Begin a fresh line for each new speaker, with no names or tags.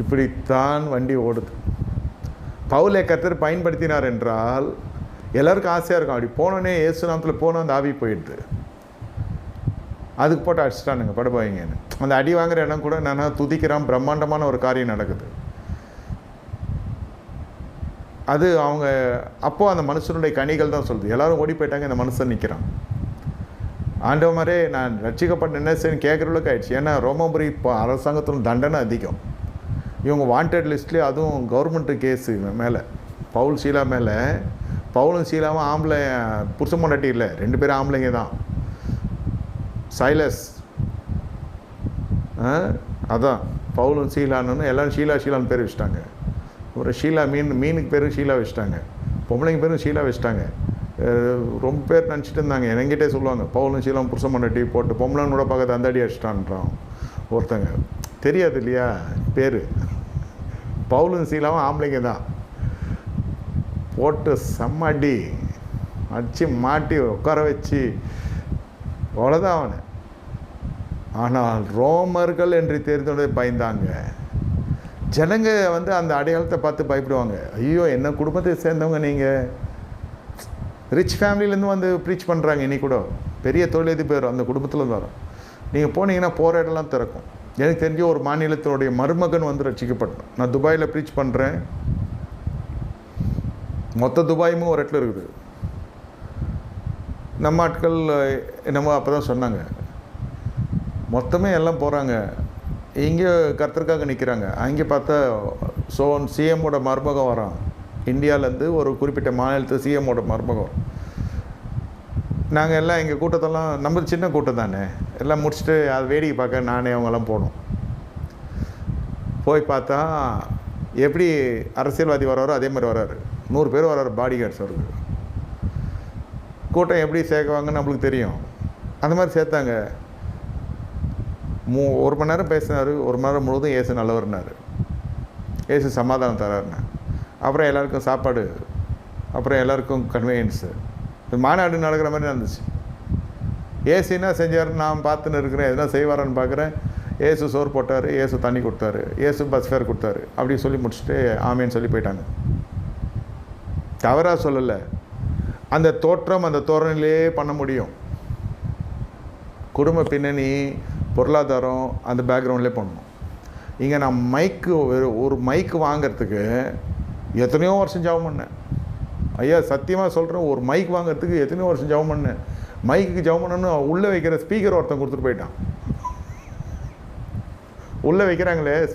இப்படித்தான் வண்டி ஓடுது. பவுலை கத்தர் பயன்படுத்தினார் என்றால் எல்லாருக்கும் ஆசையாக இருக்கும். அப்படி போனோடனே ஏசுநாமத்தில் போனோம் அந்த ஆவி போயிடுது. அதுக்கு போட்டு அடிச்சிட்டானுங்க படுபாயிங்கன்னு அந்த அடி வாங்குற இடம் கூட நான் துதிக்கிறான் பிரம்மாண்டமான ஒரு காரியம் நடக்குது. அது அவங்க அப்போ அந்த மனுஷனுடைய கனிகள் தான் சொல்லுது. எல்லாரும் ஓடி போயிட்டாங்க இந்த மனுஷன் நிற்கிறான் ஆண்டவ மாதிரி நான் ரட்சிக்கப்பட்ட என்ன செய்யணும் கேட்குறவளுக்கு ஆயிடுச்சு. ஏன்னா ரோமபுரி இப்போ அரசாங்கத்தில் தண்டனை அதிகம். இவங்க வாண்டட் லிஸ்ட்லேயே அதுவும் கவர்மெண்ட்டு கேஸு மேலே. பவுல் ஷீலா மேலே. பவுலும் ஷீலாவும் ஆம்பளை புருஷ பொண்டாட்டி இல்லை. ரெண்டு பேரும் ஆம்பளைங்க தான். சைலஸ். ஆ, அதான். பவுலும் ஷீலான்னு எல்லோரும் ஷீலா ஷீலான்னு பேர் வச்சுட்டாங்க. ஒரு ஷீலா மீன் மீனுக்கு பேரும் ஷீலா வச்சுட்டாங்க. பொம்பளைங்க பேரும் ஷீலா வச்சுட்டாங்க. ரொம்ப பேர் நினச்சிட்டு இருந்தாங்க. என்கிட்டே சொல்லுவாங்க. பவுலும் ஷீலாம் புருஷ பொண்டாட்டி போட்டு பொம்பளைன்னு கூட பார்க்கறது அந்த அடி அடிச்சிட்டான்றான் ஒருத்தங்க. தெரியாது இல்லையா பேர். பவுலும் சீலாவும் ஆம்பளைங்க தான். போட்டு செம்ம அடித்து மாட்டி உட்கார வச்சு. அவ்வளோதான் அவனை. ஆனால் ரோமர்கள் என்று தெரிந்தோட பயந்தாங்க. ஜனங்க வந்து அந்த அடையாளத்தை பார்த்து பயப்படுவாங்க. ஐயோ என்ன குடும்பத்தை சேர்ந்தவங்க நீங்கள் ரிச் ஃபேமிலிலேருந்து வந்து ப்ரீச் பண்ணுறாங்க இன்னி கூட. பெரிய தொழிலதிபர் அந்த குடும்பத்தில் வரும். நீங்கள் போனீங்கன்னா போகிற இடம்லாம் திறக்கும். எனக்கு தெரிஞ்ச ஒரு மாநிலத்தினுடைய மருமகன் வந்து ரட்சிக்கப்பட்டான் நான் துபாயில் ப்ரீச் பண்ணுறேன் மொத்த துபாயுமே ஒரு இடத்துல இருக்குது. நம்ம ஆட்கள் என்னமோ அப்போ தான் சொன்னாங்க. மொத்தமே எல்லாம் போகிறாங்க இங்கே கர்த்தருக்காக நிற்கிறாங்க அங்கே பார்த்தா சோன் சிஎம்மோட மருமகம் வரான். இந்தியாவிலேருந்து ஒரு குறிப்பிட்ட மாநிலத்து சிஎம்மோட மருமகம். நாங்கள் எல்லாம் எங்கள் கூட்டத்தெல்லாம் நம்ம சின்ன கூட்டம் தானே. எல்லாம் முடிச்சுட்டு அது வேடிக்கை பார்க்க நானே அவங்கெல்லாம் போனோம். போய் பார்த்தா எப்படி அரசியல்வாதி வராரோ அதே மாதிரி வராரு. நூறு பேர் வராரு பாடி கார்ட்ஸ் அவருக்கு கூட்டம் எப்படி சேர்க்குவாங்கன்னு நம்மளுக்கு தெரியும். அந்த மாதிரி சேர்த்தாங்க. மூ ஒரு மணி நேரம் பேசினார் ஒரு மணி நேரம் முழுவதும் ஏசு நல்லவர்னார். ஏசு சமாதானம் தராருன்னு. அப்புறம் எல்லாருக்கும் சாப்பாடு அப்புறம் எல்லாருக்கும் கன்வீனியன்ஸு மாநாடு நடக்கிற மாதிரி நடந்துச்சு. ஏசு என்ன செஞ்சார் நான் பார்த்துன்னு இருக்கிறேன் எதுனா செய்வாரான்னு பார்க்குறேன். ஏசு சோறு போட்டார் ஏசு தண்ணி கொடுத்தாரு ஏசு பஸ் ஃபேர் கொடுத்தாரு அப்படி சொல்லி முடிச்சுட்டு ஆமேன்னு சொல்லி போயிட்டாங்க. தவறாக சொல்லலை. அந்த தோற்றம் அந்த தோரணிலே பண்ண முடியும். குடும்ப பின்னணி பொருளாதாரம் அந்த பேக்ரவுண்ட்லேயே பண்ணணும் இங்கே நான் மைக்கு ஒரு ஒரு மைக்கு வாங்கிறதுக்கு எத்தனையோ வருஷம் ஜாபம் பண்ணேன். ஐயா சத்தியமாக சொல்கிறேன் ஒரு மைக் வாங்குறதுக்கு எத்தனை வருஷம் ஜவம் பண்ணேன். மைக்குக்கு ஜவம் பண்ணணும்னு உள்ளே வைக்கிற ஸ்பீக்கர் ஒருத்தன் கொடுத்துட்டு போயிட்டான். உள்ளே வைக்கிறாங்களே